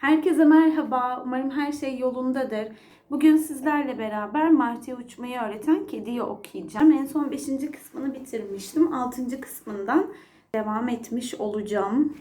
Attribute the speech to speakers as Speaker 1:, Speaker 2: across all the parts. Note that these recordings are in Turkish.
Speaker 1: Herkese merhaba. Umarım her şey yolundadır. Bugün sizlerle beraber Martı'ya uçmayı öğreten kediyi okuyacağım. En son 5. kısmını bitirmiştim. 6. kısmından devam etmiş olacağım.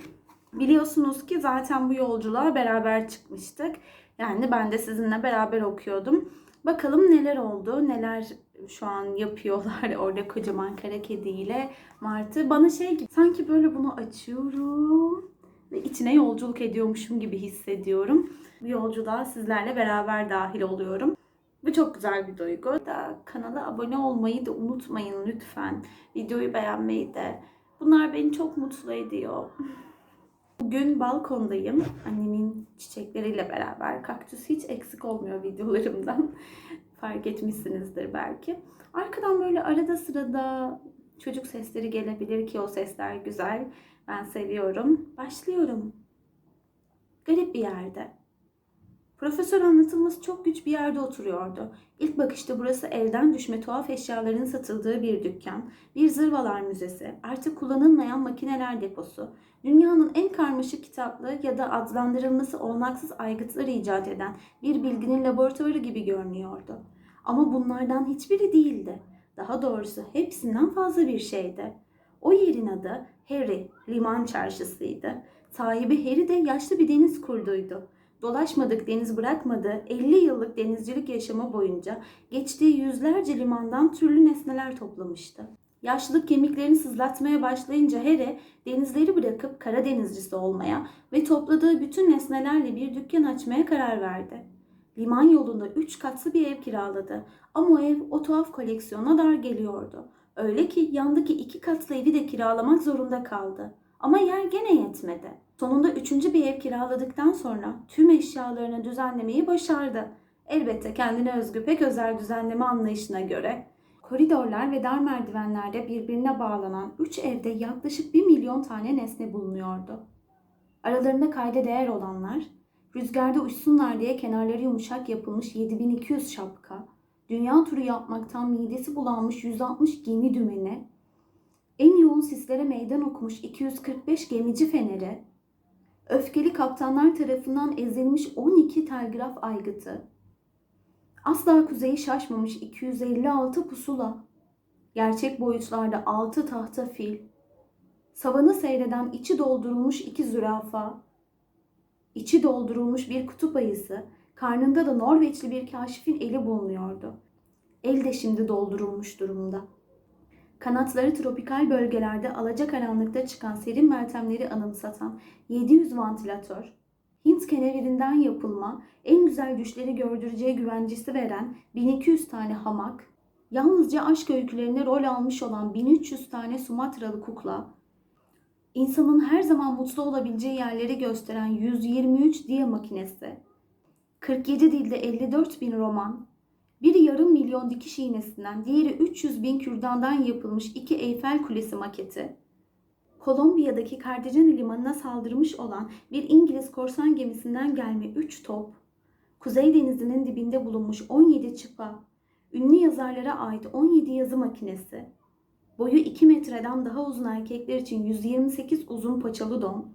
Speaker 1: Biliyorsunuz ki zaten bu yolculuğa beraber çıkmıştık. Yani ben de sizinle beraber okuyordum. Bakalım neler oldu, neler şu an yapıyorlar orada kocaman kara kediyle Martı. Bana şey gibi sanki böyle bunu açıyorum ve içine yolculuk ediyormuşum gibi hissediyorum. Bu yolculuğa sizlerle beraber dahil oluyorum. Bu çok güzel bir duygu. Da kanala abone olmayı da unutmayın lütfen. Videoyu beğenmeyi de. Bunlar beni çok mutlu ediyor. Bugün balkondayım. Annemin çiçekleriyle beraber. Kaktüs hiç eksik olmuyor videolarımdan. Fark etmişsinizdir belki. Arkadan böyle arada sırada çocuk sesleri gelebilir ki o sesler güzel. Ben seviyorum. Başlıyorum. Garip bir yerde. Profesör anlatılması çok güç bir yerde oturuyordu. İlk bakışta burası elden düşme tuhaf eşyaların satıldığı bir dükkan, bir zırvalar müzesi, artık kullanılmayan makineler deposu, dünyanın en karmaşık kitaplı ya da adlandırılması olmaksız aygıtları icat eden bir bilginin laboratuvarı gibi görünüyordu. Ama bunlardan hiçbiri değildi. Daha doğrusu hepsinden fazla bir şeydi. O yerin adı Harry, liman çarşısıydı. Sahibi Harry de yaşlı bir deniz kurduydu. Dolaşmadık deniz bırakmadı 50 yıllık denizcilik yaşamı boyunca geçtiği yüzlerce limandan türlü nesneler toplamıştı. Yaşlılık kemiklerini sızlatmaya başlayınca Harry denizleri bırakıp kara denizcisi olmaya ve topladığı bütün nesnelerle bir dükkan açmaya karar verdi. Liman yolunda üç katlı bir ev kiraladı ama o ev o tuhaf koleksiyona dar geliyordu. Öyle ki yandaki iki katlı evi de kiralamak zorunda kaldı. Ama yer gene yetmedi. Sonunda üçüncü bir ev kiraladıktan sonra tüm eşyalarını düzenlemeyi başardı. Elbette kendine özgü pek özel düzenleme anlayışına göre. Koridorlar ve dar merdivenlerde birbirine bağlanan üç evde yaklaşık bir milyon tane nesne bulunuyordu. Aralarında kayda değer olanlar, rüzgarda uçsunlar diye kenarları yumuşak yapılmış 7200 şapka, dünya turu yapmaktan midesi bulanmış 160 gemi dümeni, en yoğun sislere meydan okumuş 245 gemici feneri, öfkeli kaptanlar tarafından ezilmiş 12 telgraf aygıtı, asla kuzeyi şaşmamış 256 pusula, gerçek boyutlarda 6 tahta fil, savanı seyreden içi doldurulmuş iki zürafa, içi doldurulmuş bir kutup ayısı, karnında da Norveçli bir kaşifin eli bulunuyordu. El de şimdi doldurulmuş durumda. Kanatları tropikal bölgelerde alacakaranlıkta çıkan serin meltemleri anımsatan 700 vantilatör, Hint kenevirinden yapılma, en güzel düşleri gördüreceği güvencesi veren 1200 tane hamak, yalnızca aşk öykülerine rol almış olan 1300 tane Sumatralı kukla, insanın her zaman mutlu olabileceği yerleri gösteren 123 diya makinesi, 47 dilde 54 bin roman, biri yarım milyon dikiş iğnesinden, diğeri 300 bin kürdandan yapılmış iki Eyfel Kulesi maketi, Kolombiya'daki Cartagena limanına saldırmış olan bir İngiliz korsan gemisinden gelme 3 top, Kuzey Denizi'nin dibinde bulunmuş 17 çıpa, ünlü yazarlara ait 17 yazı makinesi, boyu 2 metreden daha uzun erkekler için 128 uzun paçalı don,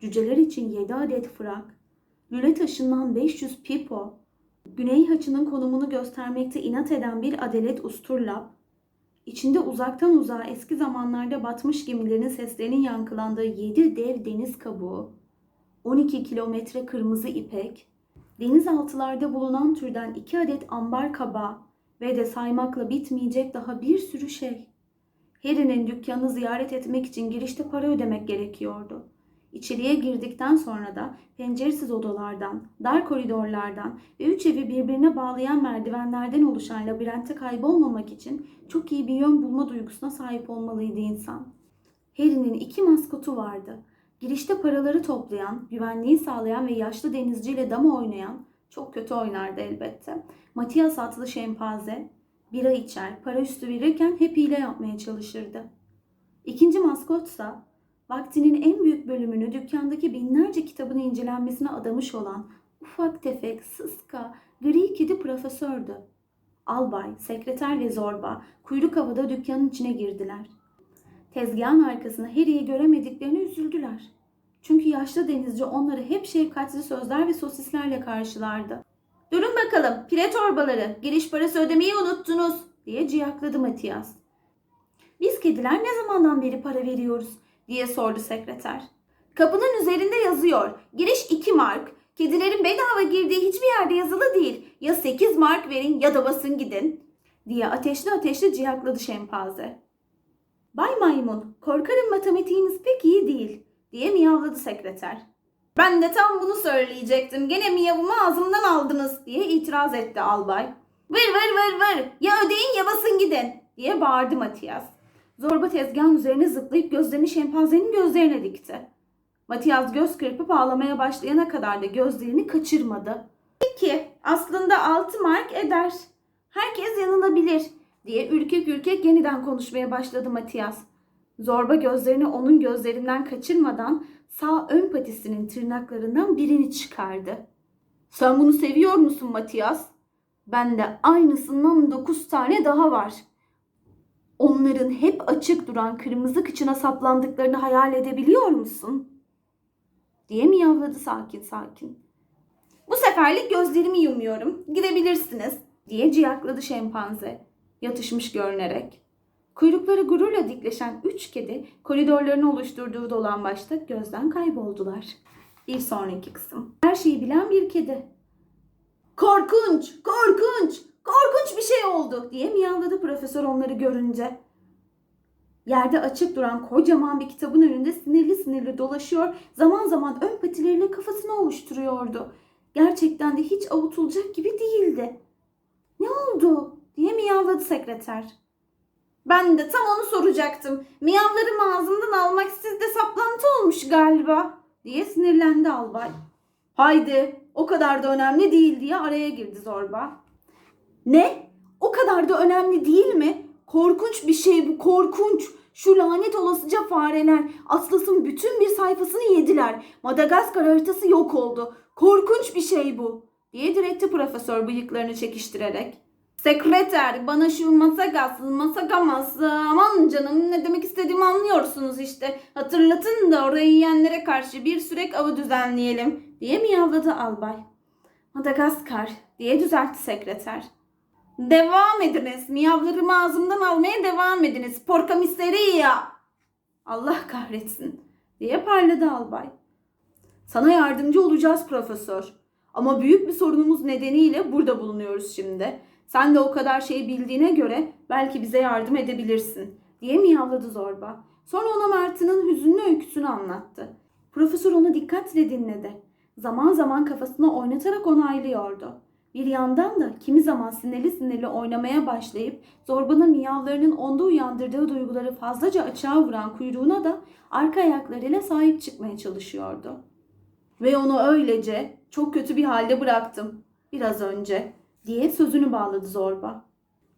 Speaker 1: cüceler için 7 adet frak, lüle taşından 500 pipo, güney haçının konumunu göstermekte inat eden bir adelet usturlap, içinde uzaktan uzağa eski zamanlarda batmış gemilerin seslerinin yankılandığı 7 dev deniz kabuğu, 12 kilometre kırmızı ipek, denizaltılarda bulunan türden 2 adet ambar kaba ve de saymakla bitmeyecek daha bir sürü şey. Harry'nin dükkanını ziyaret etmek için girişte para ödemek gerekiyordu. İçeriye girdikten sonra da penceresiz odalardan, dar koridorlardan ve üç evi birbirine bağlayan merdivenlerden oluşan labirentte kaybolmamak için çok iyi bir yön bulma duygusuna sahip olmalıydı insan. Harry'nin iki maskotu vardı. Girişte paraları toplayan, güvenliği sağlayan ve yaşlı denizciyle dama oynayan, çok kötü oynardı elbette. Matias adlı şempanze, bira içer, para üstü verirken hep hile yapmaya çalışırdı. İkinci maskotsa vaktinin en büyük bölümünü dükkandaki binlerce kitabın incelenmesine adamış olan ufak tefek, sıska, gri kedi profesördü. Albay, sekreter ve zorba kuyruk havada dükkanın içine girdiler. Tezgahın arkasında Harry'i göremediklerini üzüldüler. Çünkü yaşlı denizci onları hep şefkatli sözler ve sosislerle karşılardı. Durun bakalım pire torbaları giriş parası ödemeyi unuttunuz diye ciyakladı Matias. Biz kediler ne zamandan beri para veriyoruz diye sordu sekreter. Kapının üzerinde yazıyor. Giriş 2 mark. Kedilerin bedava girdiği hiçbir yerde yazılı değil. Ya 8 mark verin ya da basın gidin diye ateşli ateşli ciyakladı şempanze. Bay Maymun, korkarım matematiğiniz pek iyi değil diye miyavladı sekreter. Ben de tam bunu söyleyecektim. Gene miyavımı ağzımdan aldınız diye itiraz etti albay. Vır vır vır vır ya ödeyin ya basın gidin diye bağırdı Matias. Zorba tezgahın üzerine zıplayıp gözlerini şempanzenin gözlerine dikti. Matias göz kırpıp ağlamaya başlayana kadar da gözlerini kaçırmadı. Peki aslında 6 mark eder. Herkes yanılabilir diye ürkek ürkek yeniden konuşmaya başladı Matias. Zorba gözlerini onun gözlerinden kaçırmadan sağ ön patisinin tırnaklarından birini çıkardı. Sen bunu seviyor musun Matias? Bende aynısından dokuz tane daha var. Onların hep açık duran kırmızı kıçına saplandıklarını hayal edebiliyor musun? diye miyavladı sakin sakin. Bu seferlik gözlerimi yumuyorum. Gidebilirsiniz diye ciyakladı şempanze yatışmış görünerek. Kuyrukları gururla dikleşen üç kedi koridorlarını oluşturduğu dolambaçta gözden kayboldular. Bir sonraki kısım. Her şeyi bilen bir kedi. Korkunç, korkunç, korkunç bir şey oldu diye miyavladı profesör onları görünce. Yerde açık duran kocaman bir kitabın önünde sinirli sinirli dolaşıyor, zaman zaman ön patileriyle kafasını ovuşturuyordu. Gerçekten de hiç avutulacak gibi değildi. Ne oldu diye miyavladı sekreter. Ben de tam onu soracaktım. Miyavlarımı ağzımdan almak sizde saplantı olmuş galiba diye sinirlendi albay. Haydi o kadar da önemli değil diye araya girdi zorba. Ne? O kadar da önemli değil mi? Korkunç bir şey bu korkunç. Şu lanet olasıca fareler Atlas'ın bütün bir sayfasını yediler. Madagaskar haritası yok oldu. Korkunç bir şey bu diye diretti profesör bıyıklarını çekiştirerek. Sekreter bana şu masagas masagamas aman canım ne demek istediğimi anlıyorsunuz işte. Hatırlatın da orayı yiyenlere karşı bir sürek avı düzenleyelim diye miyavladı albay. Madagaskar diye düzeltti sekreter. Devam ediniz. Miyavlarımı ağzımdan almaya devam ediniz. Porca miseria. Allah kahretsin diye parladı albay. Sana yardımcı olacağız profesör. Ama büyük bir sorunumuz nedeniyle burada bulunuyoruz şimdi. Sen de o kadar şey bildiğine göre belki bize yardım edebilirsin diye miyavladı zorba. Sonra ona Martı'nın hüzünlü öyküsünü anlattı. Profesör onu dikkatle dinledi. Zaman zaman kafasını oynatarak onaylıyordu. Bir yandan da kimi zaman sinirli sinirli oynamaya başlayıp zorbanın miyavlarının onda uyandırdığı duyguları fazlaca açığa vuran kuyruğuna da arka ayaklarıyla sahip çıkmaya çalışıyordu. Ve onu öylece çok kötü bir halde bıraktım biraz önce diye sözünü bağladı zorba.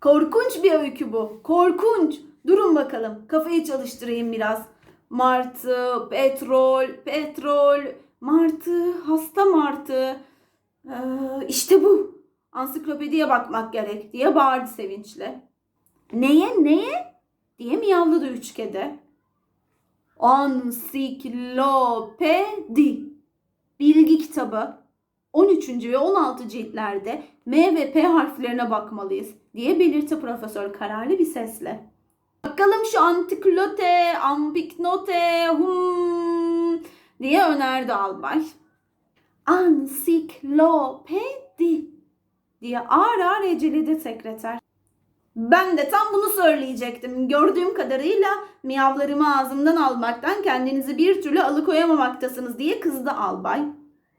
Speaker 1: Korkunç bir öykü bu. Korkunç. Durun bakalım. Kafayı çalıştırayım biraz. Martı, petrol, petrol, martı, hasta martı. Ee, işte bu. Ansiklopediye bakmak gerek diye bağırdı sevinçle. Neye neye? diye miyavladı üç kedi. Ansiklopedi. Bilgi kitabı. 13. ve 16 ciltlerde M ve P harflerine bakmalıyız diye belirtti profesör kararlı bir sesle. Bakalım şu antiklote, ampiknote, hum diye önerdi albay. Ansiklopedi diye ağır ağır eceledi sekreter. Ben de tam bunu söyleyecektim. Gördüğüm kadarıyla miyavlarımı ağzımdan almaktan kendinizi bir türlü alıkoyamamaktasınız diye kızdı albay.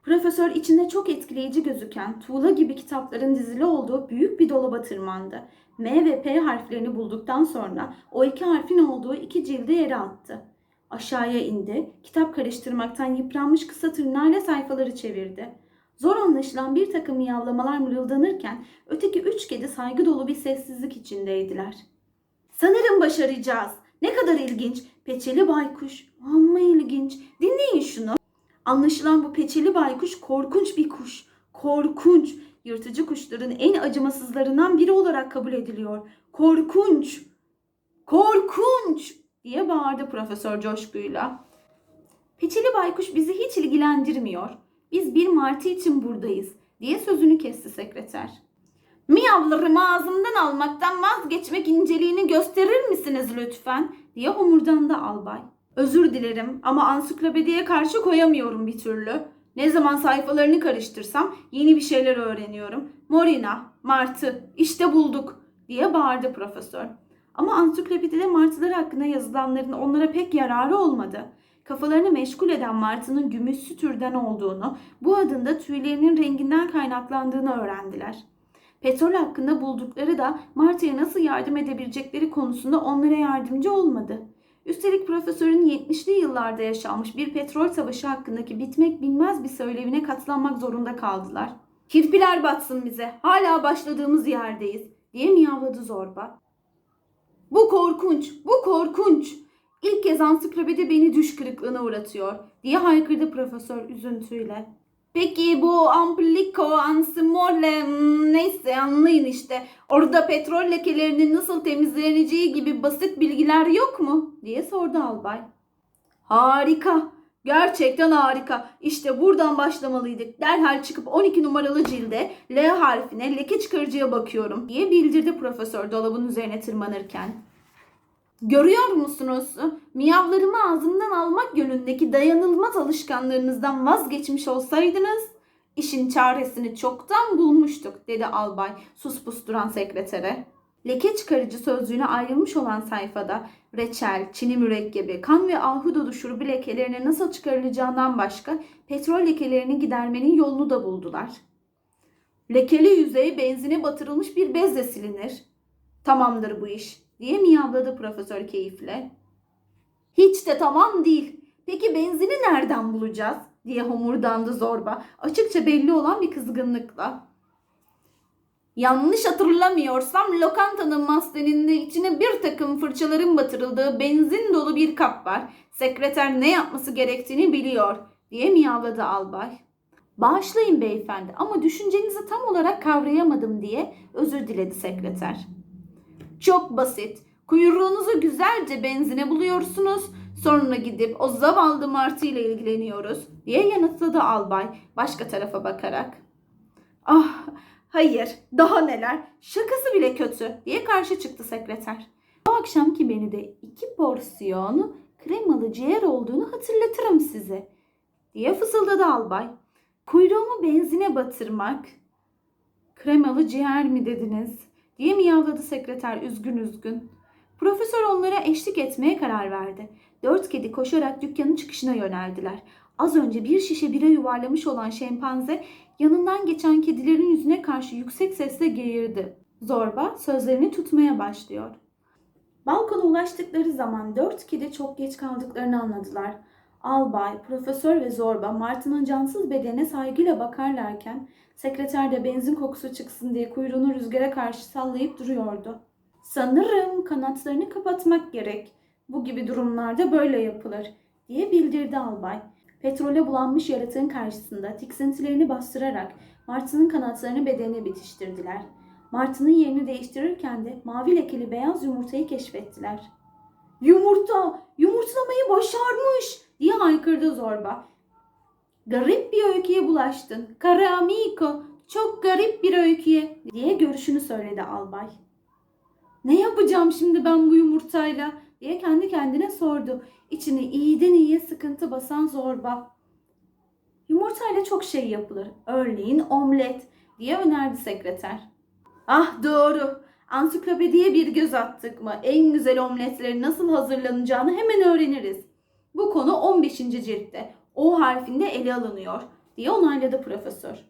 Speaker 1: Profesör içinde çok etkileyici gözüken tuğla gibi kitapların dizili olduğu büyük bir dolaba tırmandı. M ve P harflerini bulduktan sonra o iki harfin olduğu iki cildi yere attı. Aşağıya indi, kitap karıştırmaktan yıpranmış kısa tırnağıyla sayfaları çevirdi. Zor anlaşılan bir takım miyavlamalar mırıldanırken öteki üç kedi saygı dolu bir sessizlik içindeydiler. Sanırım başaracağız. Ne kadar ilginç. Peçeli baykuş. Amma ilginç. Dinleyin şunu. Anlaşılan bu peçeli baykuş korkunç bir kuş. Korkunç. Yırtıcı kuşların en acımasızlarından biri olarak kabul ediliyor. Korkunç. Korkunç diye bağırdı profesör coşkuyla. Peçeli baykuş bizi hiç ilgilendirmiyor. Biz bir martı için buradayız diye sözünü kesti sekreter. Miyavlarımı ağzımdan almaktan vazgeçmek inceliğini gösterir misiniz lütfen? diye homurdandı albay. Özür dilerim ama ansiklopediye karşı koyamıyorum bir türlü. Ne zaman sayfalarını karıştırsam yeni bir şeyler öğreniyorum. Morina, Martı, işte bulduk diye bağırdı profesör. Ama ansiklopedide martılar hakkında yazılanların onlara pek yararı olmadı. Kafalarını meşgul eden martının gümüşsü türden olduğunu, bu adın da tüylerinin renginden kaynaklandığını öğrendiler. Petrol hakkında buldukları da Martı'ya nasıl yardım edebilecekleri konusunda onlara yardımcı olmadı. Üstelik profesörün 70'li yıllarda yaşanmış bir petrol savaşı hakkındaki bitmek bilmez bir söylevine katlanmak zorunda kaldılar. Kirpiler batsın bize, hala başladığımız yerdeyiz diye miyavladı zorba. Bu korkunç, bu korkunç. İlk kez ansiklopedi beni düş kırıklığına uğratıyor diye haykırdı profesör üzüntüyle. Peki bu ampliko, ansimorle hmm, neyse anlayın işte. Orada petrol lekelerinin nasıl temizleneceği gibi basit bilgiler yok mu? diye sordu albay. Harika. Gerçekten harika. İşte buradan başlamalıydık. Derhal çıkıp 12 numaralı cilde L harfine leke çıkarıcıya bakıyorum diye bildirdi profesör dolabın üzerine tırmanırken. Görüyor musunuz? Miyavlarımı ağzımdan almak yönündeki dayanılmaz alışkanlarınızdan vazgeçmiş olsaydınız işin çaresini çoktan bulmuştuk dedi albay sus pus duran sekretere. Leke çıkarıcı sözcüğüne ayrılmış olan sayfada reçel, çini mürekkebi, kan ve ahududu şurubu lekelerine nasıl çıkarılacağından başka petrol lekelerini gidermenin yolunu da buldular. Lekeli yüzey benzine batırılmış bir bezle silinir. Tamamdır bu iş diye miyavladı profesör keyifle. Hiç de tamam değil. Peki benzini nereden bulacağız? diye homurdandı zorba. Açıkça belli olan bir kızgınlıkla. Yanlış hatırlamıyorsam lokantanın masleninde içine bir takım fırçaların batırıldığı benzin dolu bir kap var. Sekreter ne yapması gerektiğini biliyor diye miyavladı albay. Bağışlayın beyefendi ama düşüncenizi tam olarak kavrayamadım diye özür diledi sekreter. Çok basit. Kuyruğunuzu güzelce benzine buluyorsunuz. Sonra gidip o zavallı martı ile ilgileniyoruz diye yanıtladı albay başka tarafa bakarak. Ah hayır daha neler şakası bile kötü diye karşı çıktı sekreter. Bu akşamki menüde iki porsiyon kremalı ciğer olduğunu hatırlatırım size diye fısıldadı albay. Kuyruğumu benzine batırmak. Kremalı ciğer mi dediniz? diye miyavladı sekreter üzgün üzgün. Profesör onlara eşlik etmeye karar verdi. Dört kedi koşarak dükkanın çıkışına yöneldiler. Az önce bir şişe bira yuvarlamış olan şempanze yanından geçen kedilerin yüzüne karşı yüksek sesle geğirdi. Zorba sözlerini tutmaya başlıyor. Balkona ulaştıkları zaman dört kedi çok geç kaldıklarını anladılar. Albay, profesör ve zorba Martı'nın cansız bedenine saygıyla bakarlarken sekreter de benzin kokusu çıksın diye kuyruğunu rüzgara karşı sallayıp duruyordu. Sanırım kanatlarını kapatmak gerek. Bu gibi durumlarda böyle yapılır diye bildirdi albay. Petrole bulanmış yaratığın karşısında tiksintilerini bastırarak Martı'nın kanatlarını bedenine bitiştirdiler. Martı'nın yerini değiştirirken de mavi lekeli beyaz yumurtayı keşfettiler. Yumurta! Yumurtlamayı başarmış! diye haykırdı zorba. Garip bir öyküye bulaştın. Kara amico, çok garip bir öyküye diye görüşünü söyledi albay. Ne yapacağım şimdi ben bu yumurtayla diye kendi kendine sordu. İçini iyiden iyiye sıkıntı basan zorba. Yumurtayla çok şey yapılır. Örneğin omlet diye önerdi sekreter. Ah doğru. Ansiklopediye bir göz attık mı en güzel omletlerin nasıl hazırlanacağını hemen öğreniriz. Bu konu 15. ciltte. O harfinde ele alınıyor diye onayladı profesör.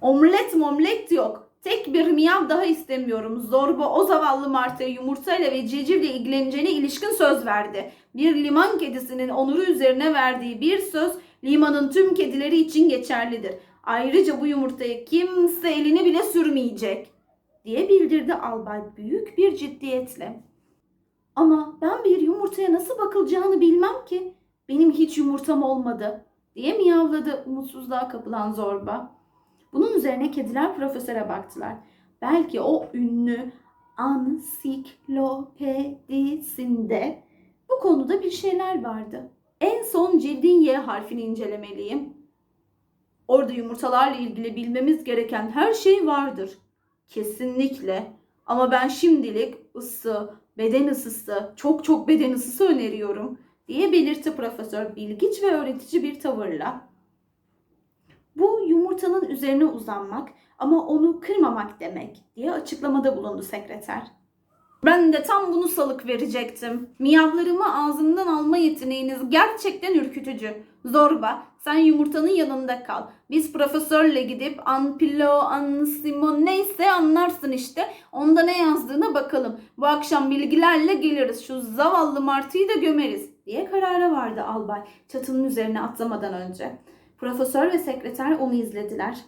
Speaker 1: Omlet momlet yok. Tek bir miyav daha istemiyorum. Zorba o zavallı martıya yumurtayla ve civcivle ilgileneceğine ilişkin söz verdi. Bir liman kedisinin onuru üzerine verdiği bir söz limanın tüm kedileri için geçerlidir. Ayrıca bu yumurtayı kimse eline bile sürmeyecek diye bildirdi albay büyük bir ciddiyetle. Ama ben bir yumurtaya nasıl bakılacağını bilmem ki. Benim hiç yumurtam olmadı diye miyavladı umutsuzluğa kapılan zorba. Bunun üzerine kediler profesöre baktılar. Belki o ünlü ansiklopedisinde bu konuda bir şeyler vardı. En son cildin Y harfini incelemeliyim. Orada yumurtalarla ilgili bilmemiz gereken her şey vardır. Kesinlikle. Ama ben şimdilik ısı, beden ısısı, çok çok beden ısısı öneriyorum diye belirtti profesör bilgiç ve öğretici bir tavırla. Bu yumurtanın üzerine uzanmak ama onu kırmamak demek diye açıklamada bulundu sekreter. Ben de tam bunu salık verecektim. Miyavlarımı ağzımdan alma yeteneğiniz gerçekten ürkütücü. Zorba, sen yumurtanın yanında kal. Biz profesörle gidip Anpilo, Ansimo neyse anlarsın işte. Onda ne yazdığına bakalım. Bu akşam bilgilerle geliriz. Şu zavallı martıyı da gömeriz diye karara vardı albay çatının üzerine atlamadan önce. Profesör ve sekreter onu izlediler.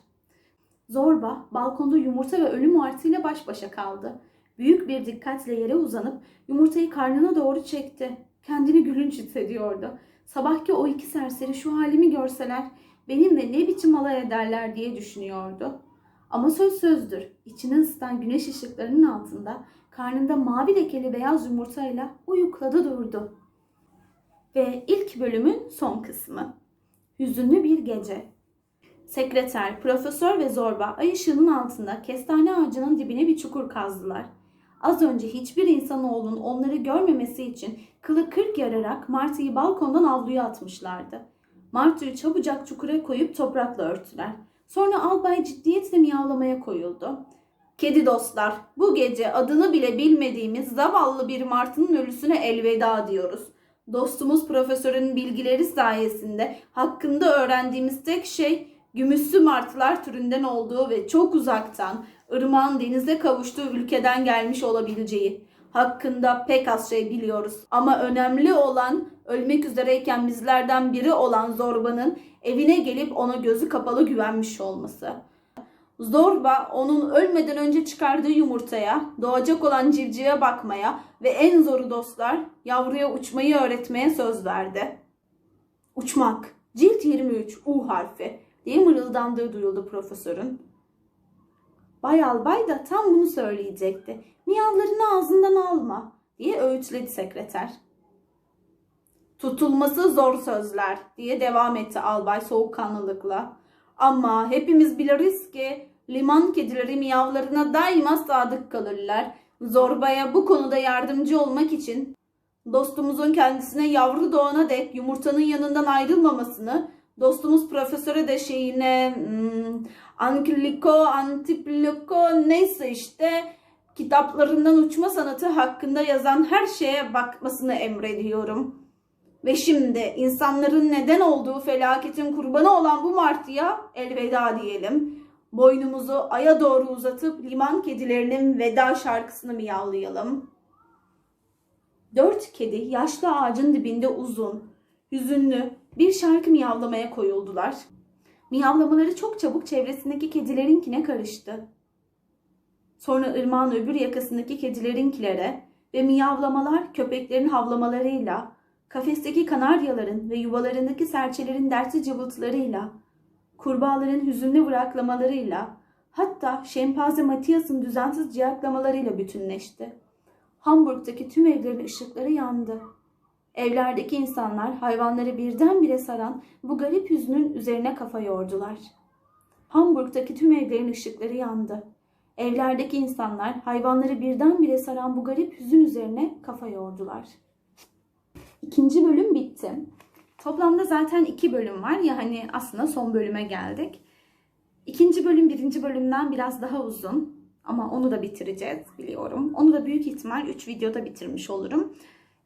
Speaker 1: Zorba balkonda yumurta ve ölü martıyla baş başa kaldı. Büyük bir dikkatle yere uzanıp yumurtayı karnına doğru çekti. Kendini gülünç hissediyordu. Sabahki o iki serseri şu halimi görseler benimle ne biçim alay ederler diye düşünüyordu. Ama söz sözdür. İçini ısıtan güneş ışıklarının altında karnında mavi lekeli beyaz yumurtayla uyukladı durdu. Ve ilk bölümün son kısmı. Hüzünlü bir gece. Sekreter, profesör ve zorba ay ışığının altında kestane ağacının dibine bir çukur kazdılar. Az önce hiçbir insanoğlunun onları görmemesi için kılı kırk yararak Martı'yı balkondan avluya atmışlardı. Martı'yı çabucak çukura koyup toprakla örttüler. Sonra albay ciddiyetle miyavlamaya koyuldu. Kedi dostlar, bu gece adını bile bilmediğimiz zavallı bir martının ölüsüne elveda diyoruz. Dostumuz profesörün bilgileri sayesinde hakkında öğrendiğimiz tek şey gümüşsü martılar türünden olduğu ve çok uzaktan ırmağın denize kavuştuğu ülkeden gelmiş olabileceği. Hakkında pek az şey biliyoruz ama önemli olan ölmek üzereyken bizlerden biri olan Zorba'nın evine gelip ona gözü kapalı güvenmiş olması. Zorba onun ölmeden önce çıkardığı yumurtaya, doğacak olan civcive bakmaya ve en zoru dostlar yavruya uçmayı öğretmeye söz verdi. Uçmak. Cilt 23 U harfi diye mırıldandığı duyuldu profesörün. Bay Albay da tam bunu söyleyecekti. Miyavlarını ağzından alma diye öğütledi sekreter. Tutulması zor sözler diye devam etti albay soğukkanlılıkla. Ama hepimiz biliriz ki liman kedileri miyavlarına daima sadık kalırlar. Zorbaya bu konuda yardımcı olmak için dostumuzun kendisine yavru doğana dek yumurtanın yanından ayrılmamasını, dostumuz profesöre de şeyine hmm, ankliko, antipliko neyse işte kitaplarından uçma sanatı hakkında yazan her şeye bakmasını emrediyorum. Ve şimdi insanların neden olduğu felaketin kurbanı olan bu martıya elveda diyelim. Boynumuzu aya doğru uzatıp liman kedilerinin veda şarkısını miyavlayalım. Dört kedi yaşlı ağacın dibinde uzun, hüzünlü bir şarkı miyavlamaya koyuldular. Miyavlamaları çok çabuk çevresindeki kedilerinkine karıştı. Sonra ırmağın öbür yakasındaki kedilerinkilere ve miyavlamalar köpeklerin havlamalarıyla, kafesteki kanaryaların ve yuvalarındaki serçelerin dertli cıvıltılarıyla, kurbağaların hüzünlü bıraklamalarıyla, hatta şempanze Matias'ın düzensiz ciyaklamalarıyla bütünleşti. Hamburg'daki tüm evlerin ışıkları yandı. Evlerdeki insanlar hayvanları birdenbire saran bu garip hüznün üzerine kafa yordular. Hamburg'daki tüm evlerin ışıkları yandı. Evlerdeki insanlar hayvanları birdenbire saran bu garip hüzün üzerine kafa yordular. İkinci bölüm bitti. Toplamda zaten iki bölüm var ya hani aslında son bölüme geldik. İkinci bölüm birinci bölümden biraz daha uzun. Ama onu da bitireceğiz biliyorum. Onu da büyük ihtimal 3 videoda bitirmiş olurum.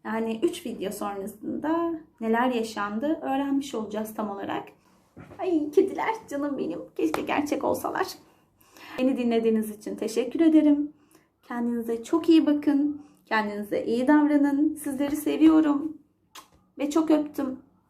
Speaker 1: Yani 3 video sonrasında neler yaşandı öğrenmiş olacağız tam olarak. Ay kediler canım benim. Keşke gerçek olsalar. Beni dinlediğiniz için teşekkür ederim. Kendinize çok iyi bakın. Kendinize iyi davranın. Sizleri seviyorum. Ve çok öptüm.